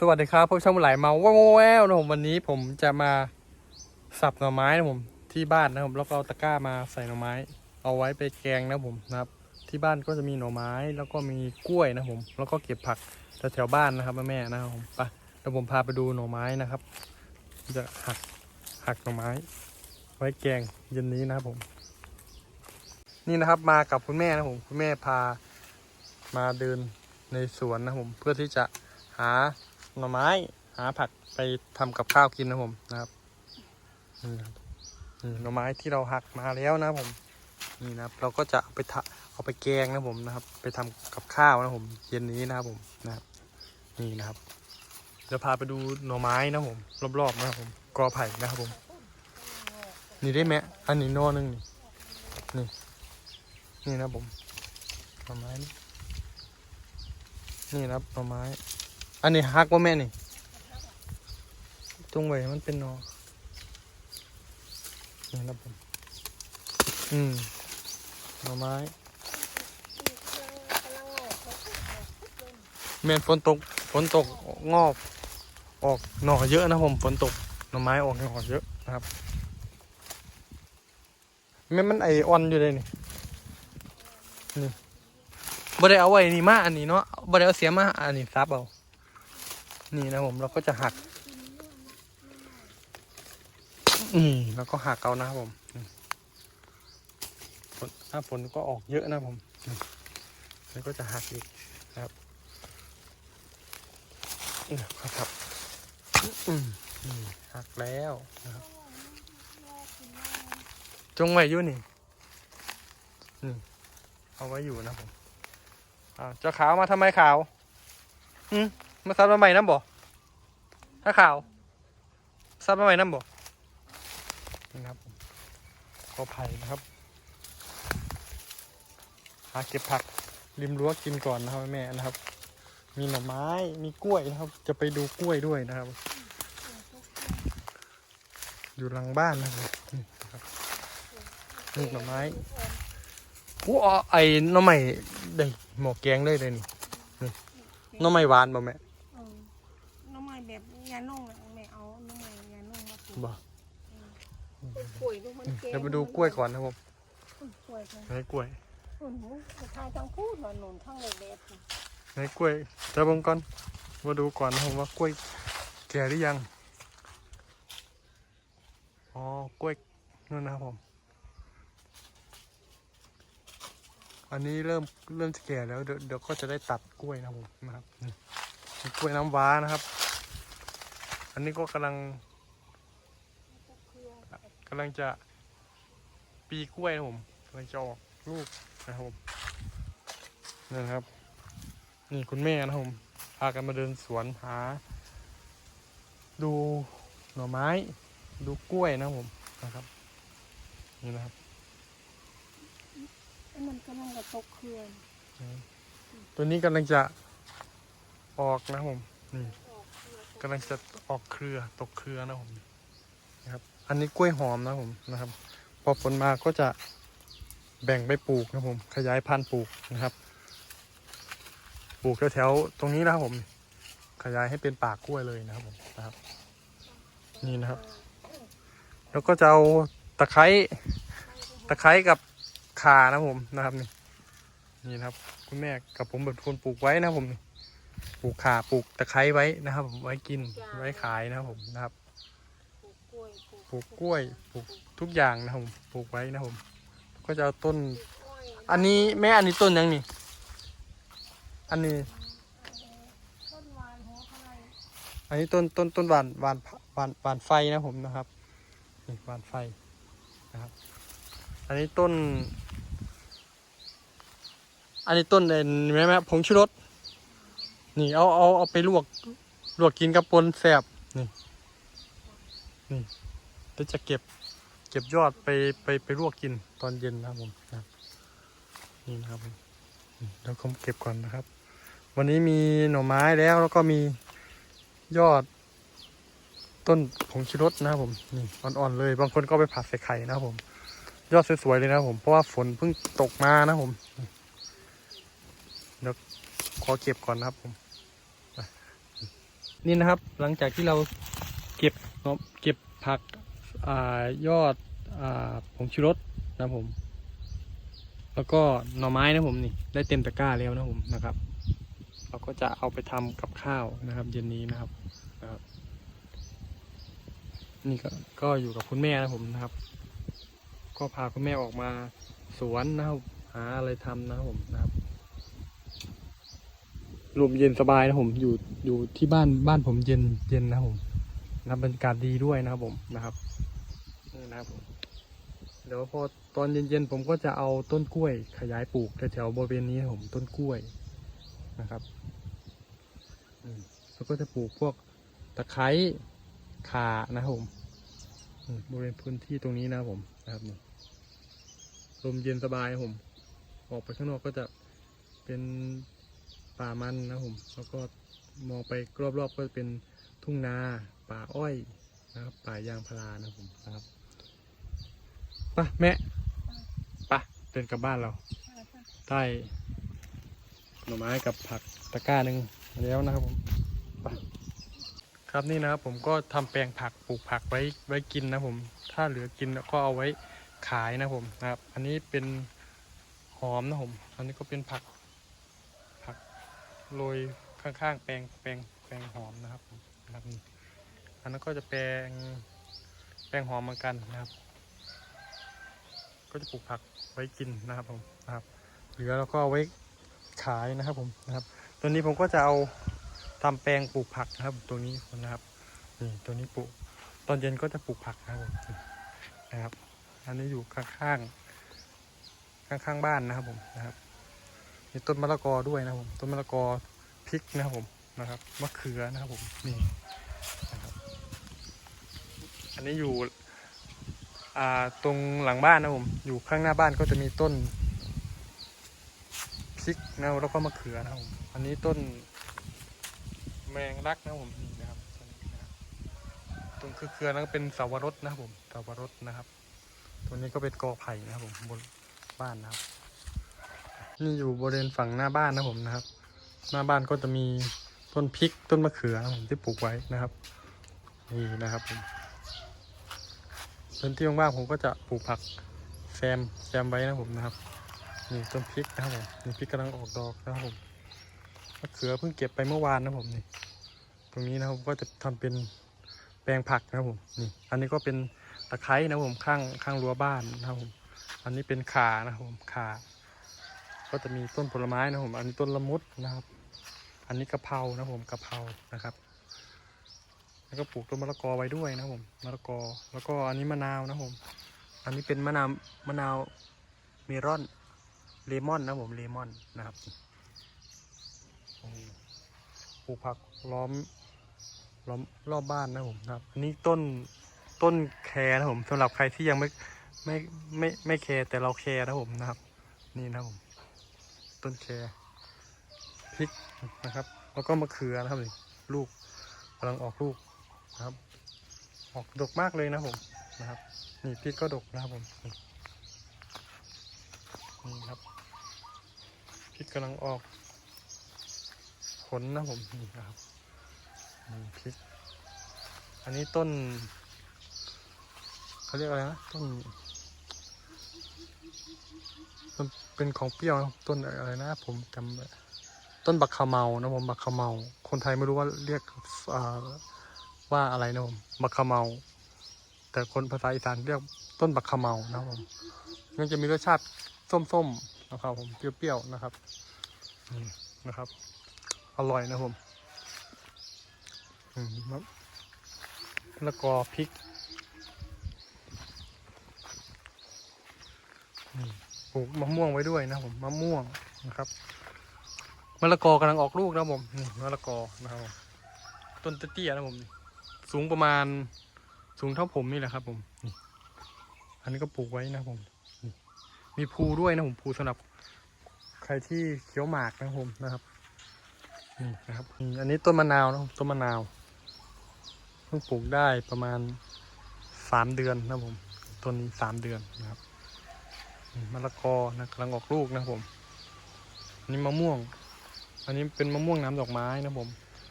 สวัสดีครับพวกช่างบุญไหลมาแววแววนะผมวันนี้ผมจะมาสับหน่อไม้นะผมที่บ้านนะผมแล้วก็เอาตะกร้ามาใส่หน่อไม้ เอาไว้ไปแกงนะผมนะครับ ที่บ้านก็จะมีหน่อไม้ แล้วก็มีกล้วยนะผม แล้วก็เก็บผักแถวบ้านนะครับแม่ๆนะครับผมไปเดี๋ยวผมพาไปดูหน่อไม้นะครับ จะหักหักหน่อไม้ ไว้แกงเย็นนี้นะครับผม นี่นะครับมากับคุณแม่นะผมคุณแม่พามาเดินในสวนนะผมเพื่อที่จะหา หน่อไม้ หาผักไปทำกับข้าวกินนะผมนะครับนี่ครับหน่อไม้ที่เราหักมาแล้วนะผมนี่นะครับ เราก็จะเอาไปทะเอาไปแกงนะผมนะครับ ไปทำกับข้าวนะผมเย็นนี้นะครับผมนะครับ นี่นะครับจะพาไปดูหน่อไม้นะผมรอบๆนะครับผมกอไผ่นะครับผม นี่ได้ไหมอันนี้นอหนึงนี่ นี่นะผมหน่อไม้นี่นี่นะครับหน่อไม้ อันนี้ฮักว่าแม่นี่ตรงไว้มันเป็นหนอนี่นะครับผมอืมหน่อไม้แม่นฝนตกฝนตกงอกออกหน่อเยอะนะผมฝนตกหน่อไม้ออกหน่อเยอะนะครับแม่มันไอออนอยู่เลยนี่บ่ได้เอาไว้นี่มาอันนี้เนาะบ่ได้เอาเสียมาอันนี้ซับเอา นี่นะผมเราก็จะหักอืมแล้วก็หักเอานะครับผมถ้าฝนก็ออกเยอะนะผมแล้วก็จะหักอีกนะครับอืมครับอืมอืมหักแล้วนะครับ จงไว้อยู่นี่นี่เอาไว้อยู่นะผมอ่าจ้าขาวมาทำไมขาวอืม มาซับมาใหม่น้ำบ่ถ้าขาวซับมาใหม่น้ำบ่นี่นะครับขอไผ่นะครับ หาเก็บผักริมรั้วกินก่อนนะครับแม่นะครับ มีหน่อไม้มีกล้วยนะครับ จะไปดูกล้วยด้วยนะครับ อยู่หลังบ้านนะครับนี่หน่อไม้กูเอไอ้หน่อไม้ได้หมอกแกงได้เลยนี่นี่หน่อไม้หวานบ่แม่ เออน้ำมันแบบยานุ่งอะแม่เอาน้ำมันยานุ่งมาปลูกบ่กล้วยดูมันแก่เดี๋ยวไปดูกล้วยก่อนนะครับผมกล้วยค่ะไหนกล้วยอือหือจะทายทั้งพูดว่าหนุนทั้งเลยเด็ดไหนกล้วยจะเบิ่งก่อนมาดูก่อนนะครับว่ากล้วยแก่หรือยัง อ๋อกล้วยนู่นนะครับผม อันนี้เริ่มเริ่มจะแก่แล้วเดี๋ยวเดี๋ยวก็จะได้ตัดกล้วยนะครับผมนะครับนี่มีกล้วยน้ำว้านะครับ อันนี้ก็กำลังกำลังจะปีกล้วยนะครับผมกำลังจะออกลูกนะครับผมนี่นะครับ นี่คุณแม่นะครับผมพากันมาเดินสวนหา ดูหน่อไม้ ดูกล้วยนะครับผมนะครับ นี่นะครับไอ้มันกำลังจะตกเคลื่อนตัวนี้กำลังจะออกนะครับผมนี่ กำลังจะออกเครือตกเครือนะผมนะครับ อันนี้กล้วยหอมนะผมนะครับ พอฝนมาก็จะแบ่งไปปลูกนะผม ขยายพันธุ์ปลูกนะครับ ปลูกแถวๆตรงนี้นะครับผม ขยายให้เป็นป่ากล้วยเลยนะครับผมนะครับ นี่นะครับ แล้วก็จะเอาตะไคร้ตะไคร้กับขานะผมนะครับนี่นี่นะครับ คุณแม่กับผมเป็นคนปลูกไว้นะผมนี่ ปลูกข่าปลูกตะไคร้ไว้นะครับผมไว้กินไว้ขายนะครับผมนะครับปลูกกล้วยปลูกทุกอย่างนะครับผมปลูกไว้นะครับผม ก็จะเอาต้น อันนี้แม่อันนี้ต้นยังนี่อันนี้อันนี้ต้นต้นต้นหวานหวานหวานหวานไฟนะผมนะครับนี่หวานไฟนะครับ อันนี้ต้น อันนี้ต้นเอ็นแม่แม่ผงชูรส นี่เอาเอาเอาไปลวกลวกกินกับปนแสบนี่นี่เดี๋ยวจะเก็บ เก็บยอดไปไปไปลวกกินตอนเย็นนะครับผมนะนี่นะครับผมเดี๋ยวผมเก็บก่อนนะครับ วันนี้มีหน่อไม้แล้วแล้วก็มียอด ต้นผงชูรสนะครับผมนี่อ่อนๆเลย บางคนก็ไปผัดใส่ไข่นะครับผม ยอดสวยๆเลยนะครับผมเพราะว่าฝนเพิ่งตกมานะครับผมเดี๋ยวขอเก็บก่อนนะครับผม นี่นะครับ หลังจากที่เราเก็บเนาะเก็บผักอ่ายอดอ่าผงชูรสนะผม แล้วก็หน่อไม้นะผมนี่ได้เต็มตะกร้าแล้วนะผมนะครับ เราก็จะเอาไปทำกับข้าวนะครับ เย็นนี้นะครับนะครับ นี่ก็ก็อยู่กับคุณแม่นะผมนะครับ ก็พาคุณแม่ออกมาสวนนะครับหาอะไรทำนะครับผมนะครับ ลมเย็นสบายนะผมอยู่อยู่ที่บ้านบ้านผมเย็นเย็นนะผมนะครับบรรยากาศดีด้วยนะครับผมนะครับนี่นะครับผมเดี๋ยวพอตอนเย็นๆผมก็จะเอาต้นกล้วยขยายปลูกแถวๆบริเวณนี้ผมต้นกล้วยนะครับแล้วก็จะปลูกพวกตะไคร้ข่านะผมบริเวณพื้นที่ตรงนี้นะผมนะครับนี่ลมเย็นสบายผม ออกไปข้างนอกก็จะเป็น ป่ามันนะผมแล้วก็มองไปรอบๆก็จะเป็นทุ่งนาป่าอ้อยนะครับ ป่ายางพารานะผมนะครับไปแม่ไปเดินกลับบ้านเราได้หน่อไม้กับผักตะกร้าหนึ่งแล้วนะครับผมครับนี่นะครับผมก็ทำแปลงผักปลูกผักไว้ไว้กินนะผม ถ้าเหลือกินก็เอาไว้ขายนะผมนะครับ อันนี้เป็นหอมนะผม อันนี้ก็เป็นผัก โรยข้างๆ แปลงแปลงแปลงหอมนะครับนะครับอันนั้นก็จะแปลงแปลงหอมเหมือนกันนะครับ ก็จะปลูกผักไว้กินนะครับผมนะครับ เหลือแล้วก็เอาไว้ขายนะครับผมนะครับ ตัวนี้ผมก็จะเอาทำแปลงปลูกผักนะครับ ตัวนี้นะครับนี่ตัวนี้ปลูกตอนเย็นก็จะปลูกผักนะครับผมนะครับ อันนี้อยู่ข้างๆข้างๆบ้านนะครับผมนะครับ มีต้นมะละกอด้วยนะครับผมต้นมะละกอพริกนะครับผมนะครับมะเขือนะครับผมนี่นะครับอันนี้อยู่อ่าตรงหลังบ้านนะผมอยู่ข้างหน้าบ้านก็จะมีต้นพริกนะแล้วก็มะเขือนะครับผมอันนี้ต้นแมงลักนะผมนี่นะครับต้นนี้นะครับตรงเครือๆนั้นก็เป็นสาวรสนะครับผมสาวรสนะครับ ตัวนี้ก็เป็นกอไผ่นะครับผมบนบ้านนะครับ นี่อยู่บริเวณฝั่งหน้าบ้านนะผมนะครับ หน้าบ้านก็จะมีต้นพริกต้นมะเขือนะผมที่ปลูกไว้นะครับ นี่นะครับผมพื้นที่ว่างๆผมก็จะปลูกผักแซมแซมไว้นะผมนะครับนี่ต้นพริกนะครับผมนี่พริกกำลังออกดอกนะครับผมมะเขือเพิ่งเก็บไปเมื่อวานนะผมนี่ตรงนี้นะครับผมก็จะทำเป็นแปลงผักนะครับผมนี่ อันนี้ก็เป็นตะไคร้นะผมข้างข้างรั้วบ้านนะครับผมอันนี้เป็นขานะครับผมข่า ก็จะมีต้นผลไม้นะผม อันนี้ต้นละมุดนะครับ อันนี้กะเพรานะผมกะเพรานะครับ แล้วก็ปลูกต้นมะละกอไว้ด้วยนะผมมะละกอ แล้วก็อันนี้มะนาวนะผม อันนี้เป็นมะนาวมะนาวเมลอนเลมอนนะผมเลมอนนะครับปลูกผักล้อมล้อมรอบบ้านนะผมครับ อันนี้ต้นต้นแคร์นะผมสำหรับใครที่ยังไม่ไม่ไม่ไม่แคร์แต่เราแคร์นะผมนะครับ นี่นะผม ต้นแคพริกนะครับ แล้วก็มะเขือนะครับนี่ลูกกำลังออกลูกนะครับ ออกดกมากเลยนะผมนะครับ นี่พริกก็ดกนะครับผมนี่ครับพริกกำลังออกผลนะผมนี่ครับนี่พริก อันนี้ต้นเขาเรียกอะไรนะต้น ต้นเป็นของเปรี้ยวนะต้นอะไรนะ ผมจำต้นบักขะเมานะผมบักขะเมา คนไทยไม่รู้ว่าเรียกว่าอะไรนะผมบักขะเมา แต่คนภาษาอีสานเรียกต้นบักขะเมานะผมมันจะมีรสชาติส้มๆนะครับ ผมเปรี้ยวๆนะครับนะครับ อร่อยนะผมแล้วก็พริกนี่ป ลูกมะม่วงไว้ด้วยนะผมมะม่วงนะครับมะละกอกำลังออกลูกนะผมนี่มะละกอนะครับต้นเตี้ยๆนะผมสูงประมาณสูงเท่าผมนี่แหละครับ ผมอันนี้ก็ปลูกไว้นะผมมีภูด้วยนะผมภูสำหรับใครที่เคี้ยวหมากนะผมนะครับนี่นะครับอันนี้ต้นมะนาวนะต้นมะนาวเพิ่งปลูกได้ประมาณสามเดือนนะผมต้นนี้สามเดือนนะครับ มะละกอนะกำลังออกลูกนะผมอันนี้มะม่วง อันนี้เป็นมะม่วงน้ำดอกไม้นะผม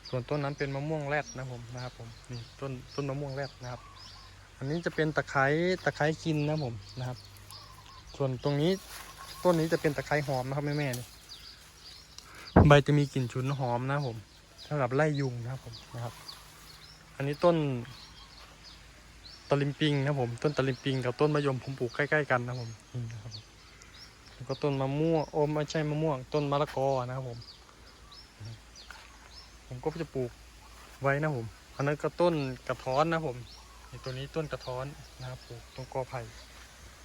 ส่วนต้นนั้นเป็นมะม่วงแรดนะผมนะครับผมนี่ต้นต้นมะม่วงแรดนะครับ อันนี้จะเป็นตะไคร้ตะไคร้กินนะผมนะครับ ส่วนตรงนี้ต้นนี้จะเป็นตะไคร้หอมนะครับแม่แม่นี่ใบจะมีกลิ่นฉุนหอมนะผมสำหรับไล่ยุงนะครับผมนะครับ อันนี้ต้น ตะลิมปิงนะผมต้นตะลิมปิงกับต้นมะยมผมปลูกใกล้ๆกันนะผมนี่นะผมแล้วก็ต้นมะม่วงโอ้ไม่ใช่มะม่วง ต้นมะละกอนะครับผม ผมก็จะปลูกไว้นะผมอันนั้นก็ต้นกระท้อนนะผมตัวนี้ต้นกระท้อนนะครับปลูกตรงกอไผ่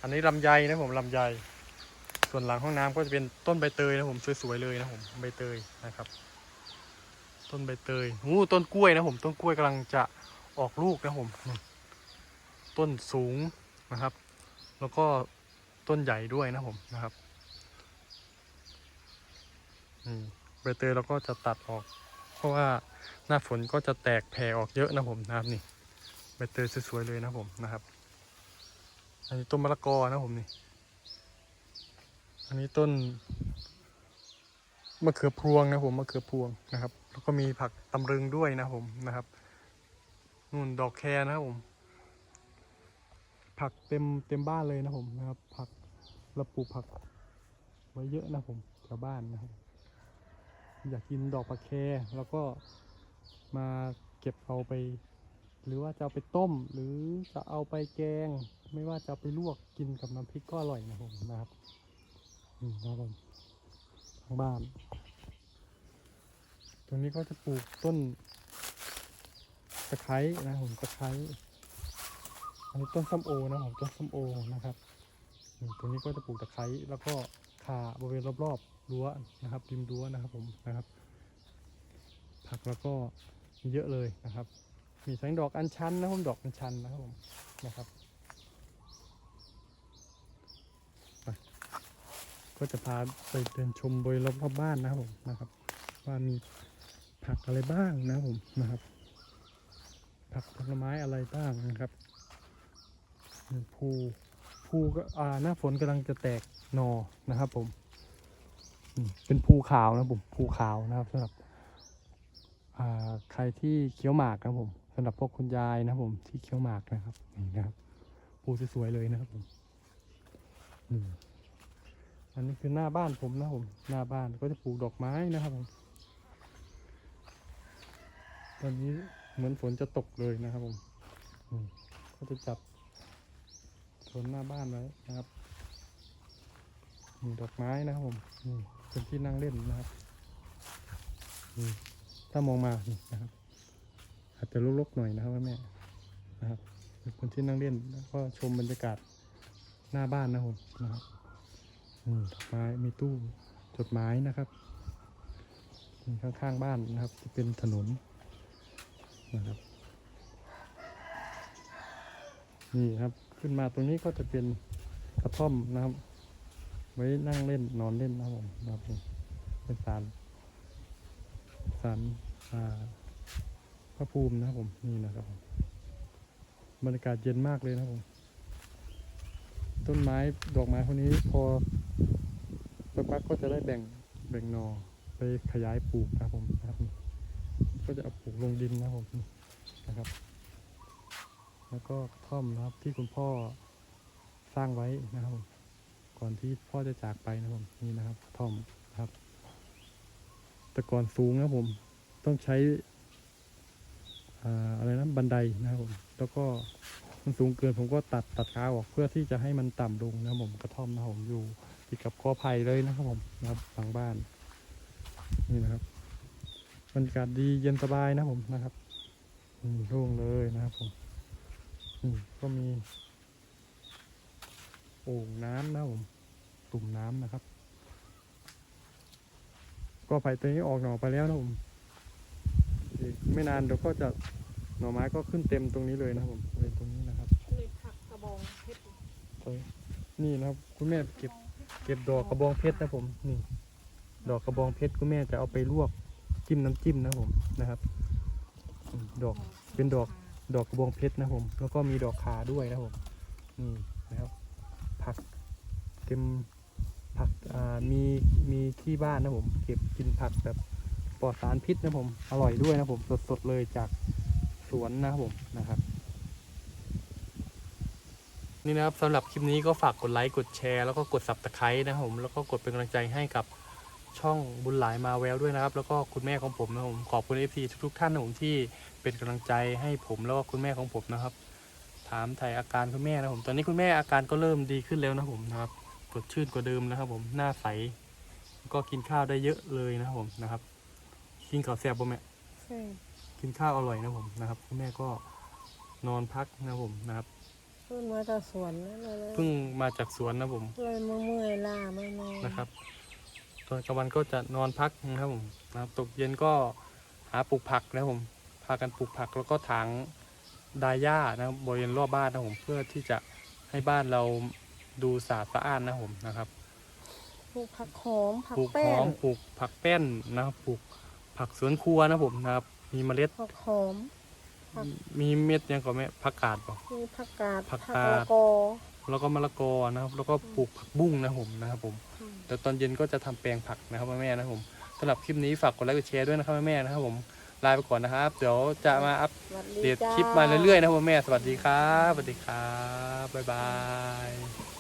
อันนี้ลำไยนะผมลำไยส่วนหลังห้องน้ำก็จะเป็นต้นใบเตยนะผมสวยๆเลยนะผมใบเตยนะครับ ต้นใบเตยหูต้นกล้วยนะผมต้นกล้วยกำลังจะออกลูกนะผมนี่ ต้นสูงนะครับ แล้วก็ต้นใหญ่ด้วยนะผมนะครับใบเตยเราก็จะตัดออก เพราะว่าหน้าฝนก็จะแตกแผ่ออกเยอะนะผมนะครับนี่ใบเตยสวยๆเลยนะผมนะครับ อันนี้ต้นมะละกอนะผมนี่ อันนี้ต้นมะเขือพวงนะผมมะเขือพวงนะครับ แล้วก็มีผักตำลึงด้วยนะผมนะครับนู่นดอกแครนะครับผม ผักเต็มเต็มบ้านเลยนะผมนะครับ ผักเราปลูกผักไว้เยอะนะผมแถวบ้านนะครับอยากกินดอกผักแครแล้วก็มาเก็บเอาไป หรือว่าจะเอาไปต้ม หรือจะเอาไปแกง ไม่ว่าจะเอาไปลวกกินกับน้ำพริกก็อร่อยนะผมนะครับอืมนะครับผมทางบ้าน ตรงนี้ก็จะปลูกต้นตะไคร้นะผมตะไคร้ อันนี้ต้นส้มโอนะผมต้นส้มโอนะครับตรงนี้ก็จะปลูกตะไคร้แล้วก็ข่าบริเวณรอบๆรั้วนะครับริมรั้วนะครับผมนะครับ ผักแล้วก็มีเยอะเลยนะครับ มีทั้งดอกอัญชันนะครับผมดอกอัญชันนะครับผมนะครับก็จะพาไปเดินชมโดยรอบๆบ้านนะครับผมนะครับ ว่ามีผักอะไรบ้างนะครับผมนะครับ ผักผลไม้อะไรบ้างนะครับ ภูภูก็อ่าหน้าฝนกำลังจะแตกหนอนะครับ ผมเป็นภูขาวนะผมภูขาวนะครับสำหรับอ่าใครที่เคี้ยวหมากนะผมสำหรับพวกคุณยายนะผมที่เคี้ยวหมากนะครับนี่นะครับปูสวยๆเลยนะครับผมอันนี้คือหน้าบ้านผมนะผมหน้าบ้านก็จะปลูกดอกไม้นะครับผมตอนนี้เหมือนฝนจะตกเลยนะครับผมก็จะจัด สวนหน้าบ้านไว้นะครับมีดอกไม้นะครับผมนี่เป็นที่นั่งเล่นนะครับนี่ถ้ามองมานี่นะครับ อาจจะลกๆหน่อยนะครับแม่นะครับเป็นที่นั่งเล่นแล้วก็ชมบรรยากาศหน้าบ้านนะผมนะครับอืมดอกไม้มีตู้จดหมายนะครับข้างๆบ้านนะครับจะเป็นถนนนะครับ นี่ครับ ขึ้นมาตรงนี้ก็จะเป็นกระท่อมนะครับ ไว้นั่งเล่นนอนเล่นนะครับผมนะครับเป็นศาลสันอ่าพระภูมินะครับผมนี่นะครับผมบรรยากาศเย็นมากเลยนะครับผม ต้นไม้ดอกไม้พวกนี้พอสักพักก็จะได้แบ่งแบ่งนอไปขยายปลูกนะครับผมนะครับก็จะเอาปลูกลงดินนะครับผมนะครับ แล้วก็กระท่อมนะครับที่คุณพ่อสร้างไว้นะครับก่อนที่พ่อจะจากไปนะครับผมนี่นะครับกระท่อมนะครับ แต่ก่อนสูงนะผมต้องใช้อ่าอะไรนะบันไดนะครับผมแล้วก็มันสูงเกินผมก็ตัดตัดขาออกเพื่อที่จะให้มันต่ำลงนะผมกระท่อมนะผมอยู่ติดกับกอไผ่เลยนะครับผมนะครับหลังบ้าน นี่นะครับบรรยากาศดีเย็นสบายนะผมนะครับโล่งเลยนะครับผม ก็มี โอ่งน้ำนะครับผมตุ่มน้ำนะครับ ก็ไผ่ตัวนี้ออกหน่อไปแล้วนะผมอีกไม่นานเดี๋ยวก็จะหน่อไม้ก็ขึ้นเต็มตรงนี้เลยนะครับผมเลยตรงนี้นะครับเลยผักกระบองเพชรตรงนี่นะครับ คุณแม่เก็บ เก็บดอกกระบองเพชรนะผมนี่ ดอกกระบองเพชรคุณแม่จะเอาไปลวกจิ้มน้ำจิ้มนะผมนะครับอืมดอกเป็นดอก ดอกกระบองเพชรนะผมแล้วก็มีดอกขาด้วยนะผมนี่นะครับผักเต็มผักมีมีที่บ้านนะผมเก็บกินผักแบบปลอดสารพิษนะผมอร่อยด้วยนะผมสดๆเลยจากสวนนะครับผมนะครับ นี่นะครับสำหรับคลิปนี้ก็ฝากกดไลค์กดแชร์แล้วก็กด subscribe นะครับผมแล้วก็กดเป็นกำลังใจให้กับ ช่องบุญหลายมาแววด้วยนะครับ แล้วก็คุณแม่ของผมนะครับผมขอบคุณเอฟซีทุกๆท่านนะผมที่เป็นกำลังใจให้ผมแล้วก็คุณแม่ของผมนะครับ ถามถ่ายอาการคุณแม่นะผมตอนนี้คุณแม่อาการก็เริ่มดีขึ้นแล้วนะผมนะครับสดชื่นกว่าเดิมนะครับ ผมหน้าใสแล้วก็กินข้าวได้เยอะเลยนะครับผมนะครับกินข้าวแซ่บบ่แม่ใช่กินข้าวอร่อยนะผมนะครับ คุณแม่ก็นอนพักนะผมนะครับเพิ่งมาจากสวนนั่นเลยเพิ่งมาจากสวนนะผมเลยเมื่อยๆล้าไม่นอนนะครับ ตอนกลางวันก็จะนอนพักนะครับผมนะครับตกเย็นก็หาปลูกผักนะครับผมพากันปลูกผักแล้วก็ถางดาหญ้านะครับบริเวณรอบบ้านนะครับผมเพื่อที่จะให้บ้านเราดูสะอาดสะอ้านนะครับผมนะครับปลูกผักหอมผักปลูกแป้หองมปลูกผักแป้นนะครับปลูกผักสวนครัวนะครับผมนะครับ มีเมล็ดผักหอม ผัก มีเม็ดยังก็แม่ผักกาดป่ะมีผักกาดผักผักกาด ละกอแล้วก็มะละกอนะครับ แล้วก็ปลูกผักบุ้งนะครับผมนะครับผม อืมแต่ตอนเย็นก็จะทำแปลงผักนะครับแม่ๆนะครับผมสำหรับคลิปนี้ฝากกดไลค์กดแชร์ด้วยนะครับแม่ๆนะครับผมลาไปก่อนนะครับ เดี๋ยวจะมาอัปเดตคลิปมาเรื่อยๆนะครับแม่สวัสดีครับสวัสดีครับบ๊ายบาย